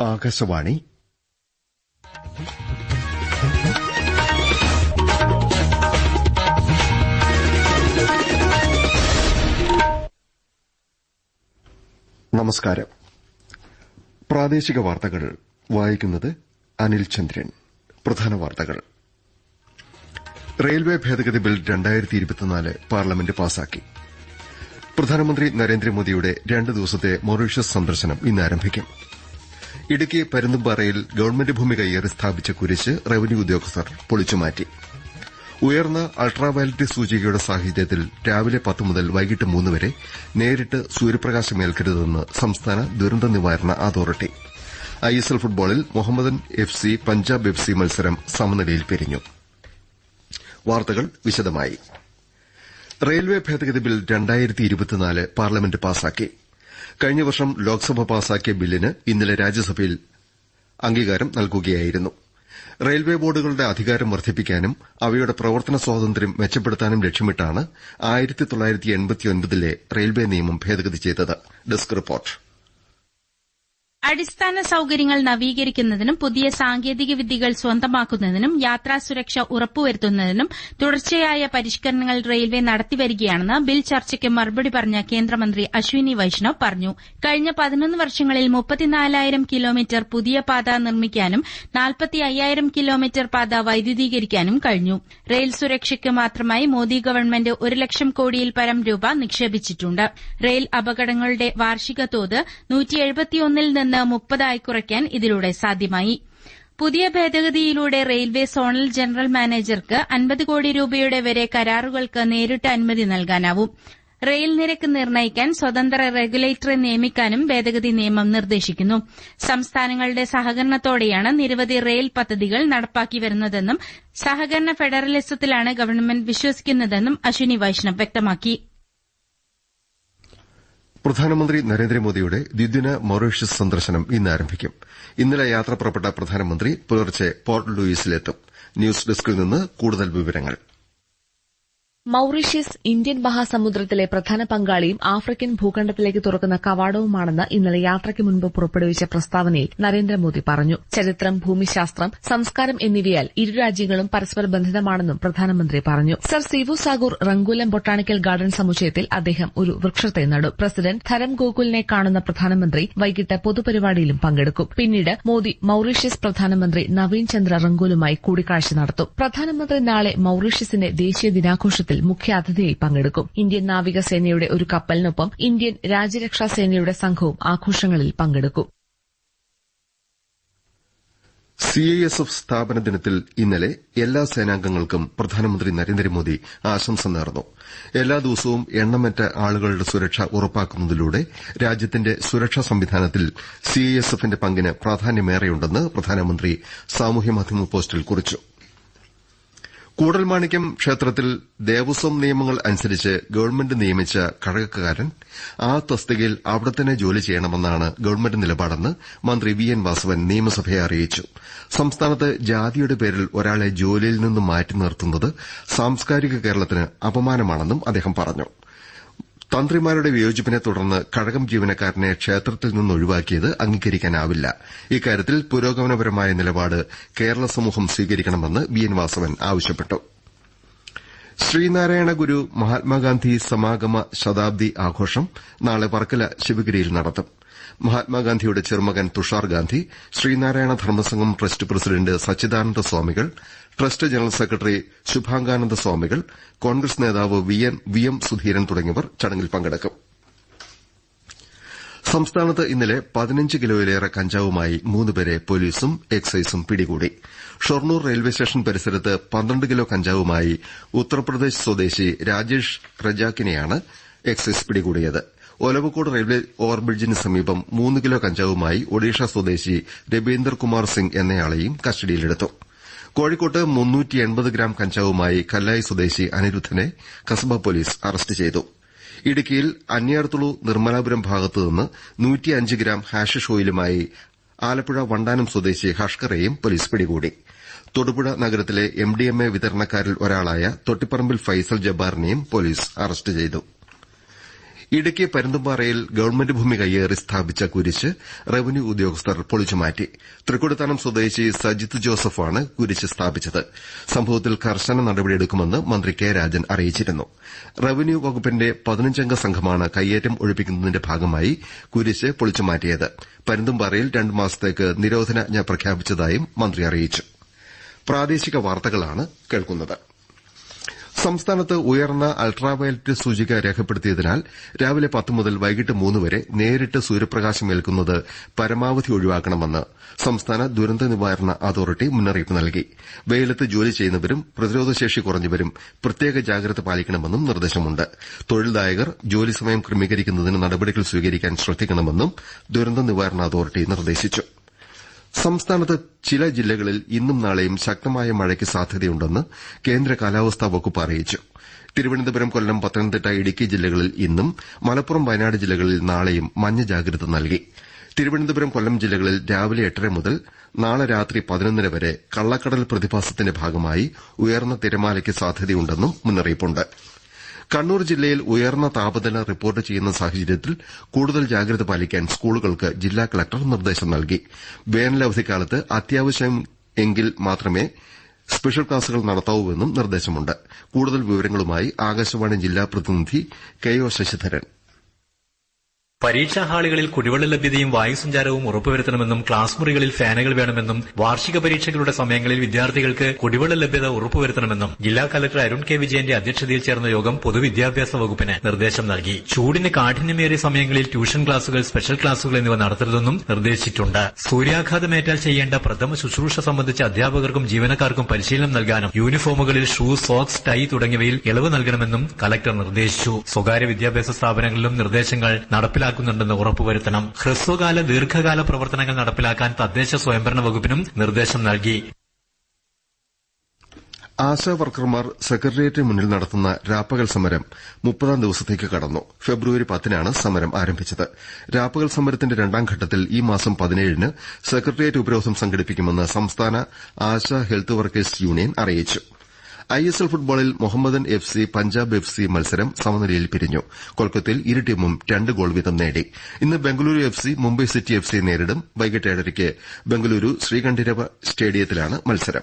ആകാശവാണി. നമസ്കാരം. പ്രാദേശിക വാർത്തകൾ. വായിക്കുന്നത് അനിൽ ചന്ദ്രൻ. പ്രധാന വാർത്തകൾ. റെയിൽവേ ഭേദഗതി ബിൽ രണ്ടായിരത്തി ഇരുപത്തിനാല് പാർലമെന്റ് പാസാക്കി. പ്രധാനമന്ത്രി നരേന്ദ്രമോദിയുടെ രണ്ട് ദിവസത്തെ മൊറീഷ്യസ് സന്ദർശനം ഇന്ന് ആരംഭിക്കും ഇടുക്കി പരുന്തുംപാറയിൽ ഗവൺമെന്റ് ഭൂമി കയ്യേറി സ്ഥാപിച്ച കുരിശ് റവന്യൂ ഉദ്യോഗസ്ഥർ പൊളിച്ചുമാറ്റി ഉയർന്ന അൾട്രാവയലറ്റ് സൂചികയുടെ സാഹചര്യത്തിൽ രാവിലെ പത്ത് മുതൽ വൈകിട്ട് മൂന്ന് വരെ നേരിട്ട് സൂര്യപ്രകാശം ഏൽക്കരുതെന്ന് സംസ്ഥാന ദുരന്ത നിവാരണ അതോറിറ്റി. ഐഎസ്എൽ ഫുട്ബോളിൽ Mohammedan F C Punjab F C മത്സരം സമനിലയിൽ പിരിഞ്ഞു. വാർത്തകൾ വിശദമായി. റെയിൽവേ ഭേദഗതി ബിൽ പാർലമെന്റ് പാസാക്കി. കഴിഞ്ഞ വർഷം ലോക്സഭ പാസാക്കിയ ബില്ലിന് ഇന്നലെ രാജ്യസഭയിൽ അംഗീകാരം നൽകുകയായിരുന്നു. റെയിൽവേ ബോർഡുകളുടെ അധികാരം വർദ്ധിപ്പിക്കാനും അവയുടെ പ്രവർത്തന സ്വാതന്ത്ര്യം മെച്ചപ്പെടുത്താനും ലക്ഷ്യമിട്ടാണ് റെയിൽവേ നിയമം ഭേദഗതി ചെയ്തത്. Desk report. അടിസ്ഥാന സൌകര്യങ്ങൾ നവീകരിക്കുന്നതിനും പുതിയ സാങ്കേതിക വിദ്യകൾ സ്വന്തമാക്കുന്നതിനും യാത്രാ സുരക്ഷ ഉറപ്പുവരുത്തുന്നതിനും തുടർച്ചയായ പരിഷ്കരണങ്ങൾ റെയിൽവേ നടത്തിവരികയാണെന്ന് ബിൽ ചർച്ചയ്ക്ക് മറുപടി പറഞ്ഞ കേന്ദ്രമന്ത്രി അശ്വിനി വൈഷ്ണവ് പറഞ്ഞു. കഴിഞ്ഞ പതിനൊന്ന് വർഷങ്ങളിൽ മുപ്പത്തിനാലായിരം കിലോമീറ്റർ പുതിയ പാത നിർമ്മിക്കാനും നാൽപ്പത്തി അയ്യായിരം കിലോമീറ്റർ പാത വൈദ്യുതീകരിക്കാനും കഴിഞ്ഞു. റെയിൽ സുരക്ഷയ്ക്ക് മാത്രമായി മോദി ഗവൺമെന്റ് ഒരു ലക്ഷം കോടിയിൽ പരം രൂപ നിക്ഷേപിച്ചിട്ടുണ്ട്. റെയിൽ അപകടങ്ങളുടെ വാർഷിക തോത് നൂറ്റിയെഴുപത്തിയൊന്നിൽ നിന്ന് മുപ്പതായി കുറയ്ക്കാൻ ഇതിലൂടെ സാധ്യമായി. പുതിയ ഭേദഗതിയിലൂടെ റെയിൽവേ സോണൽ ജനറൽ മാനേജർക്ക് അൻപത് കോടി രൂപയുടെ വരെ കരാറുകൾക്ക് നേരിട്ട് അനുമതി നൽകാനാവും. റെയിൽ നിരക്ക് നിർണയിക്കാൻ സ്വതന്ത്ര റെഗുലേറ്ററെ നിയമിക്കാനും ഭേദഗതി നിയമം നിർദ്ദേശിക്കുന്നു. സംസ്ഥാനങ്ങളുടെ സഹകരണത്തോടെയാണ് നിരവധി റെയിൽ പദ്ധതികൾ നടപ്പാക്കി വരുന്നതെന്നും സഹകരണ ഫെഡറലിസത്തിലാണ് ഗവൺമെന്റ് വിശ്വസിക്കുന്നതെന്നും അശ്വിനി വൈഷ്ണവ് വ്യക്തമാക്കി. പ്രധാനമന്ത്രി നരേന്ദ്രമോദിയുടെ ദ്വിദിന മൊറീഷ്യസ് സന്ദർശനം ഇന്ന് ആരംഭിക്കും ഇന്നലെ യാത്ര പുറപ്പെട്ട പ്രധാനമന്ത്രി പുലർച്ചെ പോർട്ട് ലൂയിസിലെത്തും. ന്യൂസ് ഡെസ്കിൽ നിന്ന് കൂടുതൽ വിവരങ്ങൾ. മൌറീഷ്യസ് ഇന്ത്യൻ മഹാസമുദ്രത്തിലെ പ്രധാന പങ്കാളിയും ആഫ്രിക്കൻ ഭൂഖണ്ഡത്തിലേക്ക് തുറക്കുന്ന കവാടവുമാണെന്ന് ഇന്നലെ യാത്രയ്ക്ക് മുൻപ് പുറപ്പെടുവിച്ച പ്രസ്താവനയിൽ നരേന്ദ്രമോദി പറഞ്ഞു. ചരിത്രം ഭൂമിശാസ്ത്രം സംസ്കാരം എന്നിവയാൽ ഇരു രാജ്യങ്ങളും പരസ്പര ബന്ധിതമാണെന്നും പ്രധാനമന്ത്രി പറഞ്ഞു. Sir Seewoosagur Ramgoolam botanical garden സമുച്ചയത്തിൽ അദ്ദേഹം ഒരു വൃക്ഷത്തെ നടും പ്രസിഡന്റ് ധരം ഗോകുലിനെ കാണുന്ന പ്രധാനമന്ത്രി വൈകിട്ട് പൊതുപരിപാടിയിലും പങ്കെടുക്കും. പിന്നീട് മോദി മൌറീഷ്യസ് പ്രധാനമന്ത്രി നവീൻ ചന്ദ്ര റംഗൂലുമായി കൂടിക്കാഴ്ച നടത്തും. പ്രധാനമന്ത്രി നാളെ മൌറീഷ്യസിന്റെ ദേശീയ ദിനാഘോഷത്തിൽ മുഖ്യാതിഥിയായി പങ്കെടുക്കും. ഇന്ത്യൻ നാവികസേനയുടെ ഒരു കപ്പലിനൊപ്പം ഇന്ത്യൻ രാജ്യരക്ഷാ സേനയുടെ സംഘവും ആഘോഷങ്ങളിൽ പങ്കെടുക്കും. സി ഐ എസ് എഫ് സ്ഥാപന ദിനത്തിൽ ഇന്നലെ എല്ലാ സേനാംഗങ്ങൾക്കും പ്രധാനമന്ത്രി നരേന്ദ്രമോദി ആശംസ നേർന്നു. എല്ലാ ദിവസവും എണ്ണമറ്റ ആളുകളുടെ സുരക്ഷ ഉറപ്പാക്കുന്നതിലൂടെ രാജ്യത്തിന്റെ സുരക്ഷാ സംവിധാനത്തിൽ സിഐഎസ്എഫിന്റെ പങ്കിന് പ്രാധാന്യമേറെയുണ്ടെന്ന് പ്രധാനമന്ത്രി സാമൂഹ്യമാധ്യമ പോസ്റ്റിൽ കുറിച്ചു. കൂടൽമാണിക്യം ക്ഷേത്രത്തിൽ ദേവസ്വം നിയമങ്ങൾ അനുസരിച്ച് ഗവൺമെന്റ് നിയമിച്ച കഴകക്കാരൻ ആ തസ്തികയിൽ അവിടെത്തന്നെ ജോലി ചെയ്യണമെന്നാണ് ഗവൺമെന്റ് നിലപാടെന്ന് മന്ത്രി വി എൻ വാസവൻ നിയമസഭയെ അറിയിച്ചു. സംസ്ഥാനത്ത് ജാതിയുടെ പേരിൽ ഒരാളെ ജോലിയിൽ നിന്ന് മാറ്റി നിർത്തുന്നത് സാംസ്കാരിക കേരളത്തിന് അപമാനമാണെന്നും അദ്ദേഹം പറഞ്ഞു. തന്ത്രിമാരുടെ വിയോജിപ്പിനെ തുടർന്ന് കഴകം ജീവനക്കാരനെ ക്ഷേത്രത്തിൽ നിന്ന് ഒഴിവാക്കിയത് അംഗീകരിക്കാനാവില്ല. ഇക്കാര്യത്തിൽ പുരോഗമനപരമായ നിലപാട് കേരള സമൂഹം സ്വീകരിക്കണമെന്ന് വി. എൻ. വാസവൻ ആവശ്യപ്പെട്ടു. ശ്രീനാരായണ ഗുരു മഹാത്മാഗാന്ധി സമാഗമ ശതാബ്ദി ആഘോഷം നാളെ വർക്കല ശിവഗിരിയിൽ നടത്തും. മഹാത്മാഗാന്ധിയുടെ ചെറുമകൻ തുഷാർ ഗാന്ധി ശ്രീനാരായണ ധർമ്മസംഘം ട്രസ്റ്റ് പ്രസിഡന്റ് സച്ചിദാനന്ദ സ്വാമികൾ ട്രസ്റ്റ് ജനറൽ സെക്രട്ടറി ശുഭാംഗാനന്ദ സ്വാമികൾ കോൺഗ്രസ് നേതാവ് വി എം സുധീരൻ തുടങ്ങിയവർ ചടങ്ങിൽ പങ്കെടുക്കും. സംസ്ഥാനത്ത് ഇന്നലെ പതിനഞ്ച് കിലോയിലേറെ കഞ്ചാവുമായി മൂന്നുപേരെ പോലീസും എക്സൈസും പിടികൂടി. ഷൊർണൂർ റെയിൽവേ സ്റ്റേഷൻ പരിസരത്ത് പന്ത്രണ്ട് കിലോ കഞ്ചാവുമായി ഉത്തർപ്രദേശ് സ്വദേശി രാജേഷ് റജാക്കിനെയാണ് എക്സൈസ് പിടികൂടിയത്. ഒലവക്കോട് റെയിൽവേ ഓവർബ്രിഡ്ജിന് സമീപം മൂന്ന് കിലോ കഞ്ചാവുമായി ഒഡീഷ സ്വദേശി രബീന്ദർ കുമാർ സിംഗ് എന്നയാളെയും കസ്റ്റഡിയിലെടുത്തു. കോഴിക്കോട്ട് ഗ്രാം കഞ്ചാവുമായി കല്ലായി സ്വദേശി അനിരുദ്ധനെ കസബ പോലീസ് അറസ്റ്റ് ചെയ്തു. ഇടുക്കിയിൽ അന്യാർത്തുളു നിർമ്മലാപുരം ഭാഗത്തുനിന്ന് ഗ്രാം ഹാഷിഷ് ഓയിലുമായി ആലപ്പുഴ വണ്ടാനം സ്വദേശി ഹഷ്കറെയും പോലീസ് പിടികൂടി. തൊടുപുഴ നഗരത്തിലെ എംഡിഎംഎ വിതരണക്കാരിൽ ഒരാളായ തൊട്ടിപ്പറമ്പിൽ ഫൈസൽ ജബ്ബാറിനെയും പോലീസ് അറസ്റ്റ് ചെയ്തു. ഇടുക്കി പരുന്തുംപാറയിൽ ഗവൺമെന്റ് ഭൂമി കയ്യേറി സ്ഥാപിച്ച കുരിശ് റവന്യൂ ഉദ്യോഗസ്ഥർ പൊളിച്ചുമാറ്റി തൃക്കൊടിത്താനം സ്വദേശി സജിത്ത് ജോസഫാണ് കുരിശ് സ്ഥാപിച്ചത്. സംഭവത്തിൽ കർശന നടപടിയെടുക്കുമെന്ന് മന്ത്രി കെ രാജൻ അറിയിച്ചിരുന്നു. റവന്യൂ വകുപ്പിന്റെ പതിനഞ്ചംഗ സംഘമാണ് കയ്യേറ്റം ഒഴിപ്പിക്കുന്നതിന്റെ ഭാഗമായി കുരിശ് പൊളിച്ചുമാറ്റിയത് പരുന്തുംപാറയിൽ രണ്ട് മാസത്തേക്ക് നിരോധനാജ്ഞ പ്രഖ്യാപിച്ചതായും മന്ത്രി അറിയിച്ചു. പ്രാദേശിക വാർത്തകളാണ് കേൾക്കുന്നത്. സംസ്ഥാനത്ത് ഉയർന്ന അൾട്രാവയലറ്റ് സൂചിക രേഖപ്പെടുത്തിയതിനാൽ രാവിലെ പത്ത് മുതൽ വൈകിട്ട് മൂന്ന് വരെ നേരിട്ട് സൂര്യപ്രകാശം ഏൽക്കുന്നത് പരമാവധി ഒഴിവാക്കണമെന്ന് സംസ്ഥാന ദുരന്ത നിവാരണ അതോറിറ്റി മുന്നറിയിപ്പ് നൽകി. വെയിലത്ത് ജോലി ചെയ്യുന്നവരും പ്രതിരോധശേഷി കുറഞ്ഞവരും പ്രത്യേക ജാഗ്രത പാലിക്കണമെന്നും നിർദ്ദേശമുണ്ട്. തൊഴിൽദായകർ ജോലി സമയം ക്രമീകരിക്കുന്നതിന് നടപടികൾ സ്വീകരിക്കാൻ ശ്രദ്ധിക്കണമെന്നും ദുരന്ത നിവാരണ അതോറിറ്റി നിർദ്ദേശിച്ചു. സംസ്ഥാനത്ത് ചില ജില്ലകളിൽ ഇന്നും നാളെയും ശക്തമായ മഴയ്ക്ക് സാധ്യതയുണ്ടെന്ന് കേന്ദ്ര കാലാവസ്ഥാ വകുപ്പ് അറിയിച്ചു. തിരുവനന്തപുരം കൊല്ലം പത്തനംതിട്ട ഇടുക്കി ജില്ലകളിൽ ഇന്നും മലപ്പുറം വയനാട് ജില്ലകളിൽ നാളെയും മഞ്ഞ ജാഗ്രത നൽകി. തിരുവനന്തപുരം കൊല്ലം ജില്ലകളിൽ രാവിലെ എട്ടര മുതൽ നാളെ രാത്രി പതിനൊന്നര വരെ കള്ളക്കടൽ പ്രതിഭാസത്തിന്റെ ഭാഗമായി ഉയർന്ന തിരമാലയ്ക്ക് സാധ്യതയുണ്ടെന്നും മുന്നറിയിപ്പുണ്ട്. കണ്ണൂർ ജില്ലയിൽ ഉയർന്ന താപനില റിപ്പോർട്ട് ചെയ്യുന്ന സാഹചര്യത്തിൽ കൂടുതൽ ജാഗ്രത പാലിക്കാൻ സ്കൂളുകൾക്ക് ജില്ലാ കലക്ടർ നിർദ്ദേശം നൽകി. വേനലവധിക്കാലത്ത് അത്യാവശ്യം എങ്കിൽ മാത്രമേ സ്പെഷ്യൽ ക്ലാസുകൾ നടത്താവൂവെന്നും നിർദ്ദേശമുണ്ട്. കൂടുതൽ വിവരങ്ങളുമായി ആകാശവാണി ജില്ലാ പ്രതിനിധി കെ ഒ ശശിധരൻ. പരീക്ഷാ ഹാളുകളിൽ കുടിവെള്ള ലഭ്യതയും വായുസഞ്ചാരവും ഉറപ്പുവരുത്തണമെന്നും ക്ലാസ് മുറികളിൽ ഫാനുകൾ വേണമെന്നും വാർഷിക പരീക്ഷകളുടെ സമയങ്ങളിൽ വിദ്യാർത്ഥികൾക്ക് കുടിവെള്ള ലഭ്യത ഉറപ്പുവരുത്തണമെന്നും ജില്ലാ കലക്ടർ അരുൺ കെ വിജയന്റെ അധ്യക്ഷതയിൽ ചേർന്ന യോഗം പൊതുവിദ്യാഭ്യാസ വകുപ്പിന് നിർദ്ദേശം നൽകി. ചൂടിന് കാഠിന്യമേറിയ സമയങ്ങളിൽ ട്യൂഷൻ ക്ലാസുകൾ സ്പെഷ്യൽ ക്ലാസുകൾ എന്നിവ നടത്തരുതെന്നും നിർദ്ദേശിച്ചിട്ടുണ്ട്. സൂര്യാഘാതമേറ്റാൽ ചെയ്യേണ്ട പ്രഥമ ശുശ്രൂഷ സംബന്ധിച്ച് അധ്യാപകർക്കും ജീവനക്കാർക്കും പരിശീലനം നൽകാനും യൂണിഫോമുകളിൽ ഷൂ സോക്സ് ടൈ തുടങ്ങിയവയിൽ ഇളവ് നൽകണമെന്നും കലക്ടർ നിർദ്ദേശിച്ചു. സ്വകാര്യ വിദ്യാഭ്യാസ സ്ഥാപനങ്ങളിലും നിർദ്ദേശങ്ങൾ നടപ്പിലാക്കി നടപ്പിലാക്കുന്നുണ്ടെന്ന് ഉറപ്പുവരുത്തണം. ഹ്രസ്വകാല ദീർഘകാല പ്രവർത്തനങ്ങൾ നടപ്പിലാക്കാൻ തദ്ദേശ സ്വയംഭരണ വകുപ്പിനും നിർദ്ദേശം നൽകി. ആശാവർക്കർമാർ സെക്രട്ടേറിയറ്റിന് മുന്നിൽ നടത്തുന്ന രാപ്പകൽ സമരം മുപ്പതാം ദിവസത്തേക്ക് കടന്നു. ഫെബ്രുവരി പത്തിനാണ് സമരം ആരംഭിച്ചത്. രാപ്പകൽ സമരത്തിന്റെ രണ്ടാം ഘട്ടത്തിൽ ഈ മാസം പതിനേഴിന് സെക്രട്ടേറിയറ്റ് ഉപരോധം സംഘടിപ്പിക്കുമെന്ന് സംസ്ഥാന ആശാ ഹെൽത്ത് വർക്കേഴ്സ് യൂണിയൻ അറിയിച്ചു. ഐഎസ്എൽ ഫുട്ബോളിൽ Mohammedan F C Punjab F C മത്സരം സമനിലയിൽ പിരിഞ്ഞു. കൊൽക്കത്തയിൽ ഇരു ടീമും രണ്ട് ഗോൾ വീതം നേടി. ഇന്ന് Bengaluru F C Mumbai city F C നേരിടും. വൈകിട്ട് ഏഴരയ്ക്ക് ബംഗളൂരു ശ്രീകണ്ഠിരവ സ്റ്റേഡിയത്തിലാണ് മത്സരം.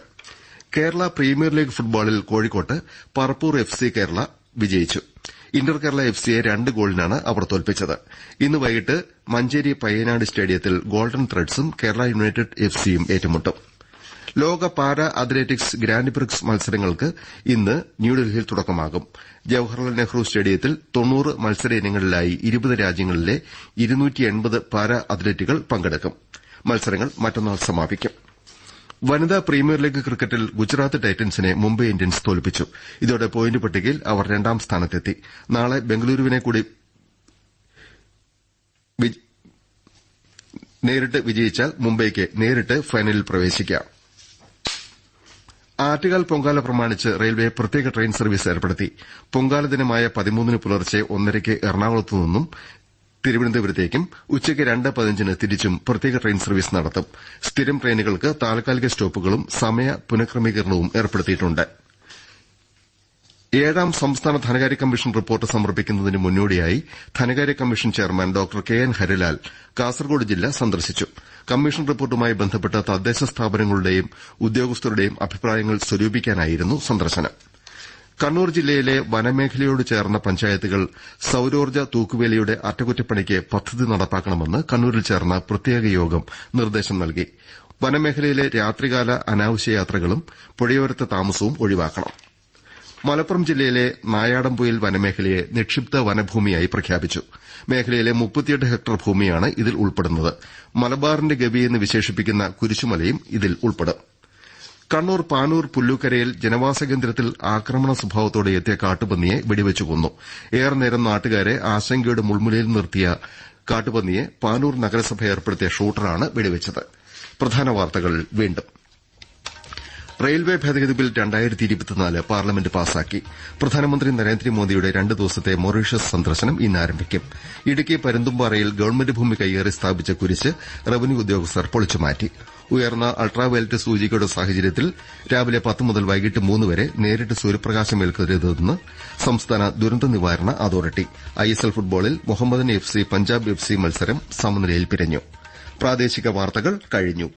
കേരള പ്രീമിയർ ലീഗ് ഫുട്ബോളിൽ കോഴിക്കോട്ട് പറപ്പൂർ എഫ് സി കേരള വിജയിച്ചു. ഇന്റർ കേരള എഫ് സിയെ രണ്ട് ഗോളിനാണ് അവർ തോൽപ്പിച്ചത്. ഇന്ന് വൈകിട്ട് മഞ്ചേരി പയ്യനാട് സ്റ്റേഡിയത്തിൽ ഗോൾഡൻ ത്രെഡ്സും കേരള യുണൈറ്റഡ് എഫ് സിയും ഏറ്റുമുട്ടും. ലോക പാരാ അത്ലറ്റിക്സ് ഗ്രാൻഡ് പ്രിക്സ് മത്സരങ്ങൾക്ക് ഇന്ന് ന്യൂഡൽഹിയിൽ തുടക്കമാകും. ജവഹർലാൽ നെഹ്റു സ്റ്റേഡിയത്തിൽ മത്സര ഇനങ്ങളിലായി രാജ്യങ്ങളിലെ പാരാ അത്ലറ്റുകൾ പങ്കെടുക്കും. മത്സരങ്ങൾ മറ്റന്നാൾ സമാപിക്കും. വനിതാ പ്രീമിയർ ലീഗ് ക്രിക്കറ്റിൽ ഗുജറാത്ത് ടൈറ്റൻസിനെ മുംബൈ ഇന്ത്യൻസ് തോൽപ്പിച്ചു. ഇതോടെ പോയിന്റ് പട്ടികയിൽ അവർ രണ്ടാം സ്ഥാനത്തെത്തി. നാളെ ബംഗളൂരുവിനെ കൂടി നേരിട്ട് വിജയിച്ചാൽ മുംബൈക്ക് നേരിട്ട് ഫൈനലിൽ പ്രവേശിക്കാം. ആറ്റുകാൽ പൊങ്കാല പ്രമാണിച്ച് റെയിൽവേ പ്രത്യേക ട്രെയിൻ സർവീസ് ഏർപ്പെടുത്തി. പൊങ്കാല ദിനമായ പതിമൂന്നിന് പുലർച്ചെ ഒന്നരയ്ക്ക് എറണാകുളത്തു നിന്നും തിരുവനന്തപുരത്തേക്കും ഉച്ചയ്ക്ക് രണ്ട് പതിനഞ്ചിന് തിരിച്ചും പ്രത്യേക ട്രെയിൻ സർവീസ് നടത്തും. സ്ഥിരം ട്രെയിനുകൾക്ക് താൽക്കാലിക സ്റ്റോപ്പുകളും സമയ പുനഃക്രമീകരണവും ഏർപ്പെടുത്തിയിട്ടുണ്ട്. ഏഴാം സംസ്ഥാന ധനകാര്യ കമ്മീഷൻ റിപ്പോർട്ട് സമർപ്പിക്കുന്നതിന് മുന്നോടിയായി ധനകാര്യ commission chairman doctor K N Harilal Kasaragod ജില്ല സന്ദർശിച്ചു. കമ്മീഷൻ റിപ്പോർട്ടുമായി ബന്ധപ്പെട്ട തദ്ദേശ സ്ഥാപനങ്ങളുടെയും ഉദ്യോഗസ്ഥരുടെയും അഭിപ്രായങ്ങൾ സ്വരൂപിക്കാനായിരുന്നു സന്ദർശനം. കണ്ണൂർ ജില്ലയിലെ വനമേഖലയോട് ചേർന്ന പഞ്ചായത്തുകൾ സൌരോർജ തൂക്കുവേലിയുടെ അറ്റകുറ്റപ്പണിക്ക് പദ്ധതി നടപ്പാക്കണമെന്ന് കണ്ണൂരിൽ ചേർന്ന പ്രത്യേക യോഗം നിർദ്ദേശം നൽകി. വനമേഖലയിലെ രാത്രികാല അനാവശ്യ യാത്രകളും പുഴയോരത്തെ താമസവും ഒഴിവാക്കണം. മലപ്പുറം ജില്ലയിലെ നായാടംപൊയിൽ വനമേഖലയെ നിക്ഷിപ്ത വനഭൂമിയായി പ്രഖ്യാപിച്ചു. മേഖലയിലെ മുപ്പത്തിയെട്ട് ഹെക്ടർ ഭൂമിയാണ് ഇതിൽ ഉൾപ്പെടുന്നത്. മലബാറിന്റെ ഗവിയെന്ന് വിശേഷിപ്പിക്കുന്ന കുരിശുമലയും ഇതിൽ ഉൾപ്പെടും. കണ്ണൂർ പാനൂർ പുല്ലൂക്കരയിൽ ജനവാസ കേന്ദ്രത്തിൽ ആക്രമണ സ്വഭാവത്തോടെ എത്തിയ കാട്ടുപന്നിയെ വെടിവെച്ചു കൊന്നു. ഏറെ നേരം നാട്ടുകാരെ ആശങ്കയുടെ മുൾമുലയിൽ നിർത്തിയ കാട്ടുപന്നിയെ പാനൂർ നഗരസഭ ഏർപ്പെടുത്തിയ ഷൂട്ടറാണ് വെടിവെച്ചത്. റെയിൽവേ ഭേദഗതി ബിൽ പാർലമെന്റ് പാസാക്കി. പ്രധാനമന്ത്രി നരേന്ദ്രമോദിയുടെ രണ്ട് ദിവസത്തെ മൊറീഷ്യസ് സന്ദർശനം ഇന്ന് ആരംഭിക്കും. ഇടുക്കി പരുന്തുംപാറയിൽ ഗവൺമെന്റ് ഭൂമി കയ്യേറി സ്ഥാപിച്ച കുരിശ് റവന്യൂ ഉദ്യോഗസ്ഥർ പൊളിച്ചുമാറ്റി ഉയർന്ന അൾട്രാവയലറ്റ് സൂചികയുടെ സാഹചര്യത്തിൽ രാവിലെ പത്ത് മുതൽ വൈകിട്ട് മൂന്ന് വരെ നേരിട്ട് സൂര്യപ്രകാശം ഏൽക്കരുതെന്ന് സംസ്ഥാന ദുരന്ത നിവാരണ അതോറിറ്റി. ഐഎസ്എൽ ഫുട്ബോളിൽ Mohammedan F C Punjab F C മത്സരം സമനിലയിൽ പിരിഞ്ഞു. പ്രാദേശിക വാർത്തകൾ കഴിഞ്ഞു.